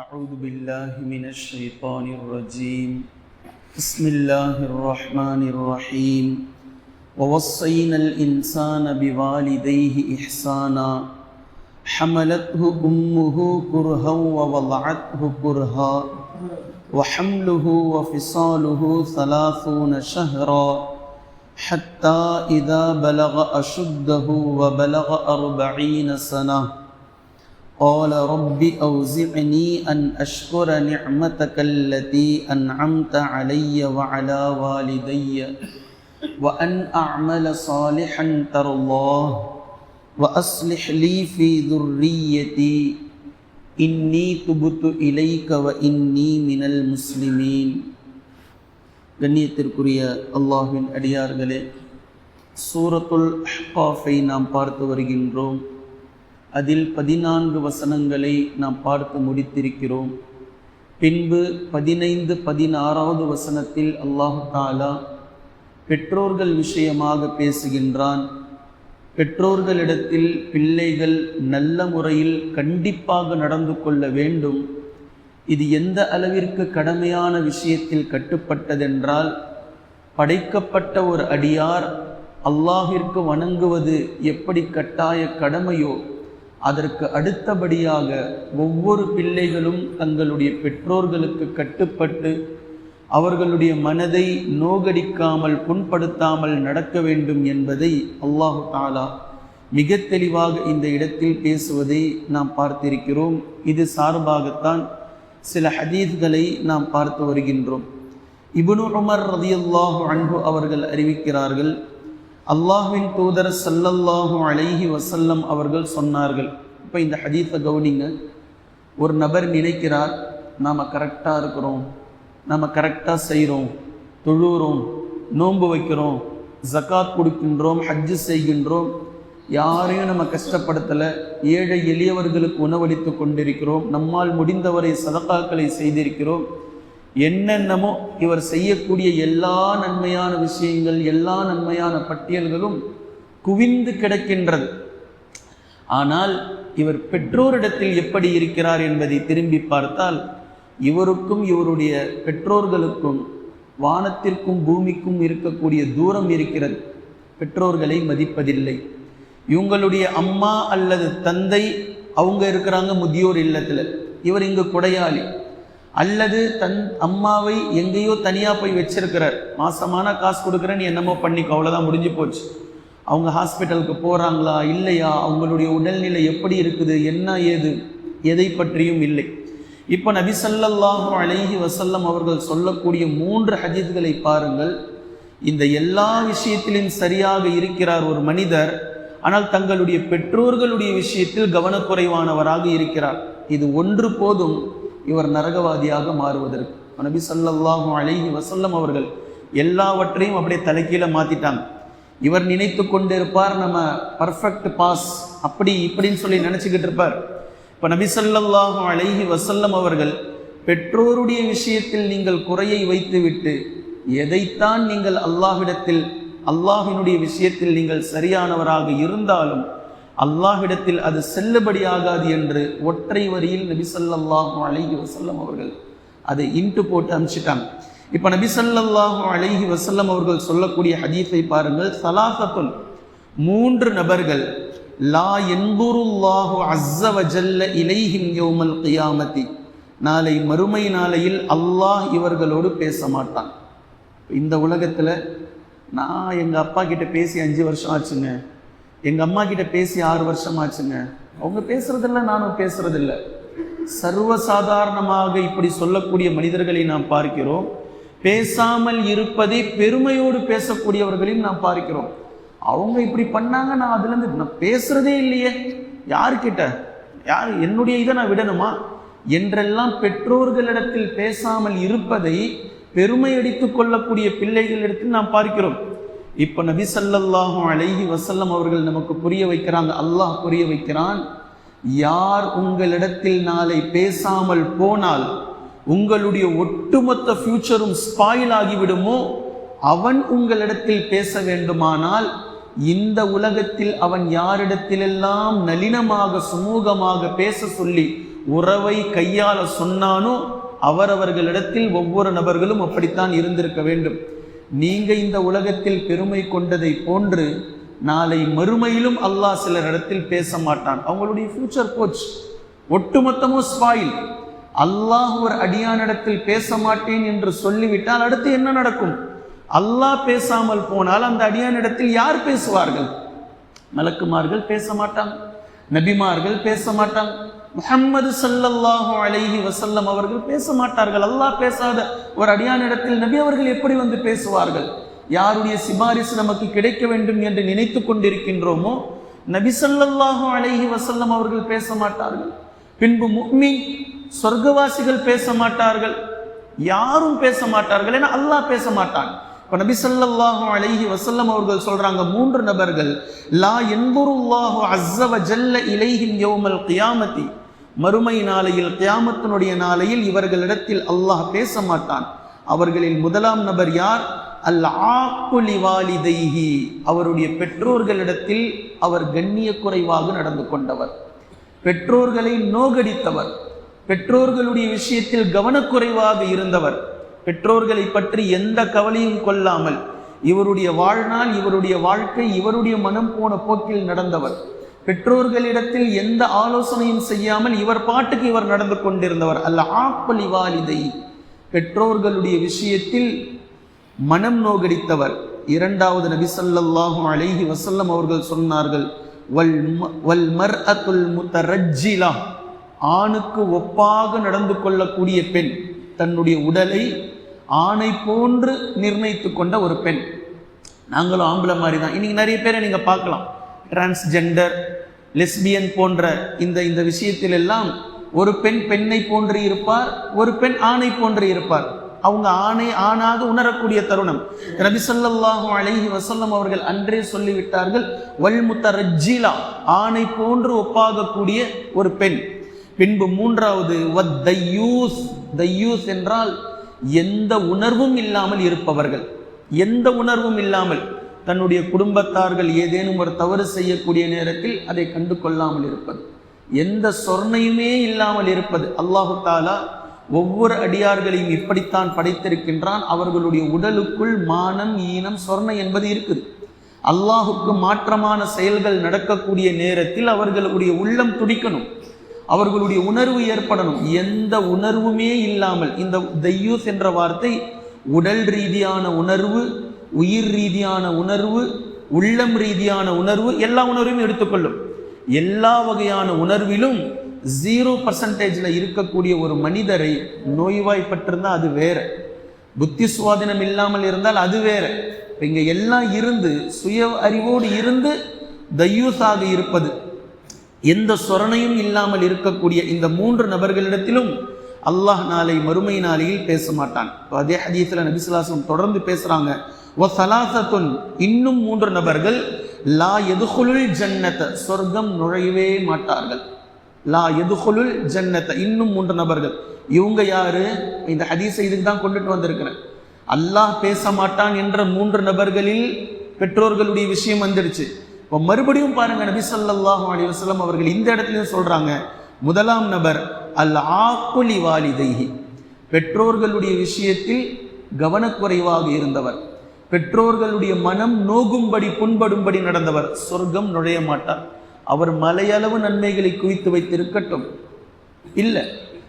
أعوذ بالله من الشيطان الرجيم. بسم الله الرحمن الرحيم. ووصينا الإنسان بوالديه إحسانا. حملته أمه كرها ووضعته كرها. وحمله وفصاله ثلاثون شهرا. حتى إذا بلغ أشده وبلغ أربعين سنة. قال رب أوزعني أن أشكر نعمتك التي أنعمت علي وعلى والدي وأن أعمل صالحا ترضاه وأصلح لي في ذريتي إني تبت إليك وإني من المسلمين கண்ணியத்திற்குரிய அல்லாஹ்வின் அடியார்களே சூரத்துல் அஹ்காஃபை நாம் பார்த்து வருகின்றோம் அதில் பதினான்கு வசனங்களை நாம் பார்த்து முடித்திருக்கிறோம். பின்பு பதினைந்து பதினாறாவது வசனத்தில் அல்லாஹு தாலா பெற்றோர்கள் விஷயமாக பேசுகின்றான். பெற்றோர்களிடத்தில் பிள்ளைகள் நல்ல முறையில் கண்டிப்பாக நடந்து கொள்ள வேண்டும். இது எந்த அளவிற்கு கடமையான விஷயத்தில் கட்டுப்பட்டதென்றால் படைக்கப்பட்ட ஒரு அடியார் அல்லாஹிற்கு வணங்குவது எப்படி கட்டாய கடமையோ அதற்கு அடுத்தபடியாக ஒவ்வொரு பிள்ளைகளும் தங்களுடைய பெற்றோர்களுக்கு கட்டுப்பட்டு அவர்களுடைய மனதை நோகடிக்காமல் புண்படுத்தாமல் நடக்க வேண்டும் என்பதை அல்லாஹு தாலா மிக தெளிவாக இந்த இடத்தில் பேசுவதை நாம் பார்த்திருக்கிறோம். இது சார்பாகத்தான் சில ஹதீஸ்களை நாம் பார்த்து வருகின்றோம். இபுனு உமர் ரதியுல்லாஹு அன்பு அவர்கள் அறிவிக்கிறார்கள் அல்லாஹுவின் தூதர் சல்லல்லாஹு அலைஹி வசல்லம் அவர்கள் சொன்னார்கள். இப்போ இந்த ஹதீஸை கவுனிங்க. ஒரு நபர் நினைக்கிறார் நாம் கரெக்டாக இருக்கிறோம் நாம் கரெக்டாக செய்கிறோம் தொழுகிறோம் நோன்பு வைக்கிறோம் ஜக்காத் கொடுக்கின்றோம் ஹஜ்ஜு செய்கின்றோம். யாரையும் நம்ம கஷ்டப்படுத்தலை. ஏழை எளியவர்களுக்கு உணவளித்து கொண்டிருக்கிறோம். நம்மால் முடிந்தவரை சதக்காக்களை செய்திருக்கிறோம். என்னென்னமோ இவர் செய்யக்கூடிய எல்லா நன்மையான விஷயங்கள் எல்லா நன்மையான பட்டியல்களும் குவிந்து கிடக்கின்றது. ஆனால் இவர் பெற்றோரிடத்தில் எப்படி இருக்கிறார் என்பதை திரும்பி பார்த்தால் இவருக்கும் இவருடைய பெற்றோர்களுக்கும் வானத்திற்கும் பூமிக்கும் இருக்கக்கூடிய தூரம் இருக்கிறது. பெற்றோர்களை மதிப்பதில்லை. இவங்களுடைய அம்மா அல்லது தந்தை அவங்க இருக்கிறாங்க முதியோர் இல்லத்தில். இவர் இங்கு கொடையாளி. அல்லது தன் அம்மாவை எங்கேயோ தனியாக போய் வச்சிருக்கிறார். மாசமான காசு கொடுக்குறேன்னு என்னமோ பண்ணிக்கோ அவ்வளோதான் முடிஞ்சு போச்சு. அவங்க ஹாஸ்பிட்டலுக்கு போகிறாங்களா இல்லையா? அவங்களுடைய உடல்நிலை எப்படி இருக்குது? என்ன ஏது? எதை பற்றியும் இல்லை. இப்போ நபி சல்லல்லாஹு அலைஹி வசல்லம் அவர்கள் சொல்லக்கூடிய மூன்று ஹஜீத்களை பாருங்கள். இந்த எல்லா விஷயத்திலும் சரியாக இருக்கிறார் ஒரு மனிதர். ஆனால் தங்களுடைய பெற்றோர்களுடைய விஷயத்தில் கவனக்குறைவானவராக இருக்கிறார். இது ஒன்று போதும். இவர் நரகவாதியாக மாறுவதற்கு. நபி சல்லாஹூ அலைஹி வசல்லம் அவர்கள் எல்லாவற்றையும் அப்படியே தலைக்கீழ மாற்றிட்டாங்க இவர் நினைத்து கொண்டிருப்பார் நம்ம பர்ஃபெக்ட் பாஸ் அப்படி இப்படின்னு சொல்லி நினச்சிக்கிட்டு இருப்பார். இப்போ நபி அழகி வசல்லம் அவர்கள் பெற்றோருடைய விஷயத்தில் நீங்கள் குறையை வைத்துவிட்டு எதைத்தான் நீங்கள் அல்லாஹ்விடத்தில் அல்லாஹினுடைய விஷயத்தில் நீங்கள் சரியானவராக இருந்தாலும் அல்லாஹ்விடத்தில் அது செல்லுபடியாகாது என்று ஒற்றை வரியில் நபி சல்லல்லாஹு வசல்லம் அவர்கள் அதை இன்ட்டு போட்டு அனுப்பிச்சிட்டாங்க. இப்போ நபி சல்லல்லாஹு வசல்லம் அவர்கள் சொல்லக்கூடிய ஹதீஸை பாருங்கள். சலாசத்துல் மூன்று நபர்கள் லா என்புருல்லாஹு அஸ்ஸவஜல்ல இலைஹிம் யோமல் கியாமதி நாளை மறுமை நாளையில் அல்லாஹ் இவர்களோடு பேச மாட்டான். இந்த உலகத்தில் நான் எங்கள் அப்பா கிட்ட பேசி அஞ்சு வருஷம் ஆச்சுங்க. எங்கள் அம்மா கிட்ட பேசி ஆறு வருஷம் ஆச்சுங்க அவங்க பேசுறதில்ல நானும் பேசுறதில்ல. சர்வசாதாரணமாக இப்படி சொல்லக்கூடிய மனிதர்களை நாம் பார்க்கிறோம். பேசாமல் இருப்பதை பெருமையோடு பேசக்கூடியவர்களையும் நாம் பார்க்கிறோம். அவங்க இப்படி பண்ணாங்க நான் அதுலேருந்து நான் பேசுறதே இல்லையே. யாருக்கிட்ட யார் என்னுடைய இதை நான் விடணுமா? என்றெல்லாம் பெற்றோர்களிடத்தில் பேசாமல் இருப்பதை பெருமை அடித்துக் கொள்ளக்கூடிய பிள்ளைகளிடத்தில் நாம் பார்க்கிறோம். இப்போ நபி சல்லல்லாஹும் அழகி வசல்லம் அவர்கள் நமக்கு புரிய வைக்கிறாங்க அல்லாஹ் புரிய வைக்கிறான் யார் உங்களிடத்தில் நாளை பேசாமல் போனால் உங்களுடைய ஒட்டுமொத்த ஃபியூச்சரும் ஸ்பாயில் ஆகிவிடுமோ அவன் உங்களிடத்தில் பேச வேண்டுமானால் இந்த உலகத்தில் அவன் யாரிடத்திலெல்லாம் நளினமாக சுமூகமாக பேச சொல்லி உறவை கையாள சொன்னானோ அவரவர்களிடத்தில் ஒவ்வொரு நபர்களும் அப்படித்தான் இருந்திருக்க வேண்டும். நீங்க இந்த உலகத்தில் பெருமை கொண்டதை போன்று நாளை மறுமையிலும் அல்லாஹ் சிலரிடத்தில் பேச மாட்டான். அவங்களுடைய ஃபியூச்சர் கோச் ஒட்டுமொத்தமும் ஸ்பாயில் அல்லாஹ் ஒரு அடியானிடத்தில் பேச மாட்டேன் என்று சொல்லிவிட்டால் அடுத்து என்ன நடக்கும்? அல்லாஹ் பேசாமல் போனால் அந்த அடியானிடத்தில் யார் பேசுவார்கள்? மலக்குமார்கள் பேச மாட்டாங்க நபிமார்கள் பேச மாட்டாங்க முஹம்மது சல்லல்லாஹு அலைஹி வசல்லம் அவர்கள் பேச மாட்டார்கள் அல்லாஹ் பேசாத ஒரு அடியானிடத்தில் நபி அவர்கள் எப்படி வந்து பேசுவார்கள்? யாருடைய சிபாரிசு நமக்கு கிடைக்க வேண்டும் என்று நினைத்து கொண்டிருக்கின்றோமோ நபி சல்லல்லாஹு அலைஹி வசல்லம் அவர்கள் பேச மாட்டார்கள் பின்பு முக்மின் சொர்க்கவாசிகள் பேச மாட்டார்கள் யாரும் பேச மாட்டார்கள் ஏன்னா அல்லாஹ் பேச மாட்டான் இப்போ நபி ஸல்லல்லாஹு அலைஹி வசல்லம் அவர்கள் சொல்றாங்க மூன்று நபர்கள் லா என்புருல்லாஹு அஸ்ஸவ ஜல்ல இலைஹிம் யோமல் கியாமத்தி. மறுமை நாளையில் கியாமத்தினுடைய நாளையில் இவர்களிடத்தில் அல்லாஹ் பேச மாட்டான் அவர்களில் முதலாம் நபர் யார்? அல் ஆக்குலி வாலிதைஹி அவருடைய பெற்றோர்களிடத்தில் அவர் கண்ணிய குறைவாக நடந்து கொண்டவர். பெற்றோர்களை நோகடித்தவர். பெற்றோர்களுடைய விஷயத்தில் கவனக்குறைவாக இருந்தவர். பெற்றோர்களை பற்றி எந்த கவலையும் கொள்ளாமல் இவருடைய வாழ்நாள் இவருடைய வாழ்க்கை இவருடைய மனம் போன போக்கில் நடந்தவர். பெற்றோர்களிடத்தில் எந்த ஆலோசனையும் செய்யாமல் இவர் பாட்டுக்கு இவர் நடந்து கொண்டிருந்தவர். அல்ல ஆப்பலி வாலிதை. பெற்றோர்களுடைய விஷயத்தில் மனம் நோகடித்தவர். இரண்டாவது நபி ஸல்லல்லாஹு அலைஹி வசல்லம் அவர்கள் சொன்னார்கள் வல் ம- வல் அத்துல் முத்தரஜ்ஜிலா ஆணுக்கு ஒப்பாக நடந்து கொள்ளக்கூடிய பெண் தன்னுடைய உடலை ஆணை போன்று நிர்ணயித்து கொண்ட ஒரு பெண். நாங்களும் ஆம்பளை மாதிரி தான் இன்னைக்கு நிறைய பேரை நீங்கள் பார்க்கலாம். டிரான்ஸ்ஜெண்டர் லெஸ்பியன் போன்ற இந்த இந்த விஷயத்தில் எல்லாம் ஒரு பெண் பெண்ணை போன்று இருப்பார் ஒரு பெண் ஆணை போன்று இருப்பார். அவங்க ஆணை ஆணாக உணரக்கூடிய தருணம். நபி ஸல்லல்லாஹு அலைஹி அவர்கள் அன்றே சொல்லிவிட்டார்கள் வல்முத்த ரஜ்ஜிலா ஆணை போன்று ஒப்பாகக்கூடிய ஒரு பெண். பின்பு மூன்றாவது வத் தையூஸ் தையூஸ் என்றால் எந்த உணர்வும் இல்லாமல் இருப்பவர்கள். எந்த உணர்வும் இல்லாமல். தன்னுடைய குடும்பத்தார்கள் ஏதேனும் ஒரு தவறு செய்யக்கூடிய நேரத்தில் அதை கண்டு கொள்ளாமல் இருப்பது. எந்த சொர்ணையுமே இல்லாமல் இருப்பது. அல்லாஹு தாலா ஒவ்வொரு அடியார்களையும் இப்படித்தான் படைத்திருக்கின்றான். அவர்களுடைய உடலுக்குள் மானம் ஈனம் சொர்ணை என்பது இருக்குது. அல்லாஹுக்கு மாற்றமான செயல்கள் நடக்கக்கூடிய நேரத்தில் அவர்களுடைய உள்ளம் துடிக்கணும். அவர்களுடைய உணர்வு ஏற்படணும். எந்த உணர்வுமே இல்லாமல் இந்த தையூஸ் என்ற வார்த்தை உடல் ரீதியான உணர்வு உயிர் ரீதியான உணர்வு உள்ளம் ரீதியான உணர்வு எல்லா உணர்வையும் எடுத்துக்கொள்ளும். எல்லா வகையான உணர்விலும் ஜீரோ பர்சன்டேஜில் இருக்கக்கூடிய ஒரு மனிதரை நோய்வாய்ப்பட்டிருந்தால் அது வேற. புத்தி சுவாதீனம் இல்லாமல் இருந்தால் அது வேற. இப்போ இங்கே எல்லாம் இருந்து சுய அறிவோடு இருந்து தையூசாக இருப்பது. எந்த சொரணையும் இல்லாமல் இருக்கக்கூடிய இந்த மூன்று நபர்களிடத்திலும் அல்லாஹ் நாளை மறுமை நாளையில் பேச மாட்டான் அதே ஹதீஸ்ல நபிசுல்லாசம் தொடர்ந்து பேசுறாங்க. "வ சலாசத்துன் இன்னும் மூன்று நபர்கள் லா எதுகுலுல் ஜன்னத்தை சொர்க்கம் நுழையவே மாட்டார்கள். லா எதுகுலுல் ஜன்னத்தை இன்னும் மூன்று நபர்கள். இவங்க யாரு? இந்த ஹதீஸை இதுக்கு தான் கொண்டுட்டு வந்திருக்கிறேன். அல்லாஹ் பேச மாட்டான் என்ற மூன்று நபர்களில் பெற்றோர்களுடைய விஷயம் வந்துடுச்சு. இப்போ மறுபடியும் பாருங்க நபி ஸல்லல்லாஹு அலி வஸ்லம் அவர்கள் இந்த இடத்துலயும் சொல்றாங்க முதலாம் நபர் அல் ஆக்குலி வாலிதைஹி பெற்றோர்களுடைய விஷயத்தில் கவனக்குறைவாக இருந்தவர். பெற்றோர்களுடைய மனம் நோகும்படி புண்படும்படி நடந்தவர். சொர்க்கம் நுழைய மாட்டார். அவர் மலையளவு நன்மைகளை குவித்து வைத்திருக்கட்டும். இல்லை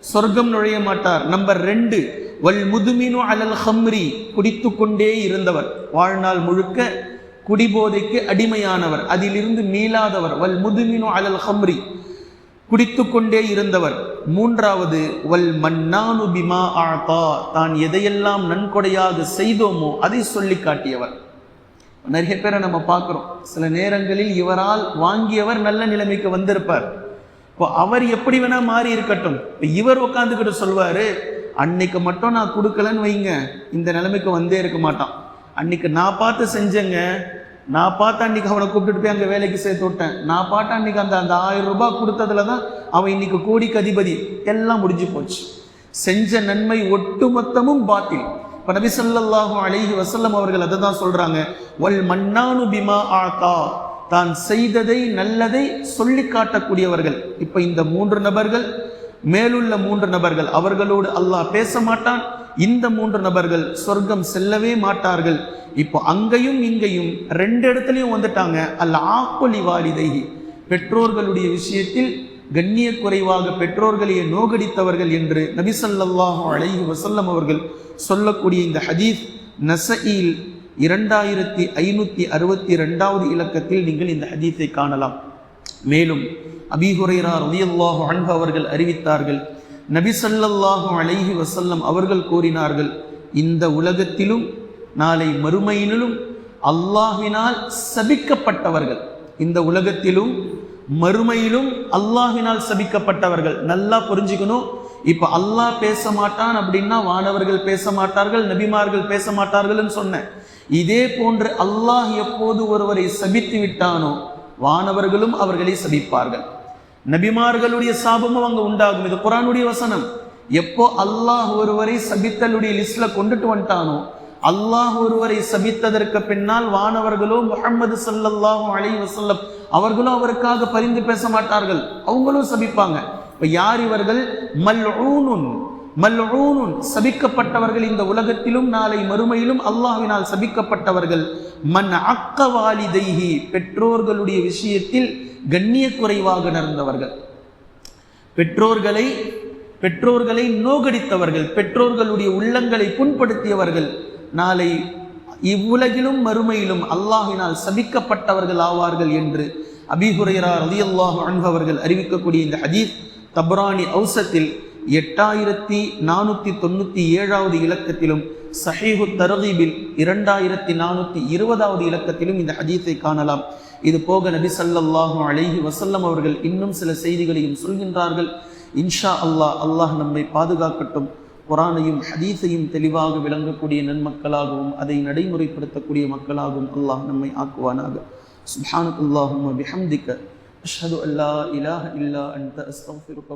சொர்க்கம் நுழைய மாட்டார். நம்பர் ரெண்டு வல் முதுமினு அலல் ஹம்ரி குடித்து கொண்டே இருந்தவர். வாழ்நாள் முழுக்க குடிபோதைக்கு அடிமையானவர். அதிலிருந்து மீளாதவர். வல் முதுமினு அலல் ஹம்ரி குடித்து கொண்டே இருந்தவர். மூன்றாவது வல் மன்னானு பிமா ஆத்தா தான் எதையெல்லாம் நன்கொடையாக செய்தோமோ அதை சொல்லி காட்டியவர் நிறைய பேரை நம்ம பார்க்குறோம். சில நேரங்களில் இவரால் வாங்கியவர் நல்ல நிலைமைக்கு வந்திருப்பார். இப்போ அவர் எப்படி வேணா மாறி இருக்கட்டும். இப்போ இவர் உட்காந்துக்கிட்டு சொல்வாரு அன்னைக்கு மட்டும் நான் கொடுக்கலன்னு வைங்க. இந்த நிலைமைக்கு வந்தே இருக்க மாட்டான். அன்னைக்கு நான் பார்த்து செஞ்சேங்க. நான் பார்த்தா அன்னைக்கு அவனை கூப்பிட்டு போய் அங்கே வேலைக்கு சேர்த்து விட்டேன். நான் பார்த்தா அன்னைக்கு அந்த அந்த ஆயிரம் ரூபாய் கொடுத்ததுல தான் அவன் இன்னைக்கு கோடிக்கு அதிபதி எல்லாம் முடிஞ்சு போச்சு. செஞ்ச நன்மை ஒட்டுமொத்தமும் பாத்தில். இப்போ நபி ஸல்லல்லாஹு அழகி வசல்லம் அவர்கள் அதை தான் சொல்கிறாங்க வல் மன்னானு பிமா ஆத்தா தான் செய்ததை நல்லதை சொல்லி காட்டக்கூடியவர்கள். இப்போ இந்த மூன்று நபர்கள் மேலுள்ள மூன்று நபர்கள் அவர்களோடு அல்லாஹ் பேச மாட்டான் இந்த மூன்று நபர்கள் சொர்க்கம் செல்லவே மாட்டார்கள். இப்போ அங்கேயும் இங்கேயும் ரெண்டு இடத்துலையும் வந்துட்டாங்க. அல்ல ஆக்கொலி வாலிதைகி பெற்றோர்களுடைய விஷயத்தில் கண்ணிய குறைவாக பெற்றோர்களையே நோகடித்தவர்கள் என்று நபிசல்லாஹு அலைஹி வசல்லம் அவர்கள் சொல்லக்கூடிய இந்த ஹதீஸ் நசஈல் இரண்டாயிரத்தி ஐநூற்றி அறுபத்தி ரெண்டாவது இலக்கத்தில் நீங்கள் இந்த ஹதீஸை காணலாம். மேலும் அபிஹுரைரா ரலியல்லாஹு அன்பு அவர்கள் அறிவித்தார்கள் நபி ஸல்லல்லாஹு அலைஹி வசல்லம் அவர்கள் கூறினார்கள் இந்த உலகத்திலும் நாளை மறுமையினிலும் அல்லாஹினால் சபிக்கப்பட்டவர்கள். இந்த உலகத்திலும் மறுமையிலும் அல்லாஹினால் சபிக்கப்பட்டவர்கள். நல்லா புரிஞ்சுக்கணும். இப்ப அல்லாஹ் பேச மாட்டான் அப்படின்னா வானவர்கள் பேச மாட்டார்கள் நபிமார்கள் பேச மாட்டார்கள்னு சொன்னேன். இதே போன்று அல்லாஹ் எப்போது ஒருவரை சபித்து விட்டானோ வானவர்களும் அவர்களை சபிப்பார்கள். நபிமார்களுடைய சாபமும் அங்க உண்டாகும். இது குரானுடைய வசனம். எப்போ அல்லாஹ் ஒருவரை சபித்தலுடைய லிஸ்ட்ல கொண்டுட்டு வந்துட்டானோ அல்லாஹ் ஒருவரை சபித்ததற்கு பின்னால் வானவர்களோ முகமது சல்லாஹும் அலி வசல்லம் அவர்களும் அவருக்காக பரிந்து பேச மாட்டார்கள். அவங்களும் சபிப்பாங்க. இப்ப யார் இவர்கள்? மல்ஊனுன். மல்ஊனுன் சபிக்கப்பட்டவர்கள் இந்த உலகத்திலும் நாளை மறுமையிலும் அல்லாஹ்வினால் சபிக்கப்பட்டவர்கள். மன் அக்கவாலி வாலிதைஹி பெற்றோர்களுடைய விஷயத்தில் கண்ணிய குறைவாக நடந்தவர்கள். பெற்றோர்களை பெற்றோர்களை நோகடித்தவர்கள் பெற்றோர்களுடைய உள்ளங்களை புண்படுத்தியவர்கள். நாளை இவ்வுலகிலும் மறுமையிலும் அல்லாஹினால் சபிக்கப்பட்டவர்கள் ஆவார்கள் என்று அபிஹுரைரா ரலியல்லாஹு அல்லாஹ் அவர்கள் அறிவிக்கக்கூடிய இந்த ஹதீஸ் தப்ரானி அவுசத்தில் எட்டாயிரத்தி நானூற்றி தொண்ணூற்றி ஏழாவது இலக்கத்திலும் சஹீஹு தரகீபில் இரண்டாயிரத்தி நானூற்றி இருபதாவது இலக்கத்திலும் இந்த ஹதீஸை காணலாம். இது போக நபி ஸல்லல்லாஹு அலைஹி வசல்லம் அவர்கள் இன்னும் சில செய்திகளையும் சொல்கின்றார்கள். இன்ஷா அல்லாஹ் அல்லாஹ் நம்மை பாதுகாக்கட்டும். குரானையும் ஹதீஸையும் தெளிவாக விளங்கக்கூடிய நன்மக்களாகவும் அதை நடைமுறைப்படுத்தக்கூடிய மக்களாகவும் அல்லாஹ் நம்மை ஆக்குவானாக. சுப்ஹானக் அல்லாஹும்ம பிஹம்திக அஷ்ஹது அல்லா இலாஹ இல்லா அன்த. அஸ்தக்ஃபிருக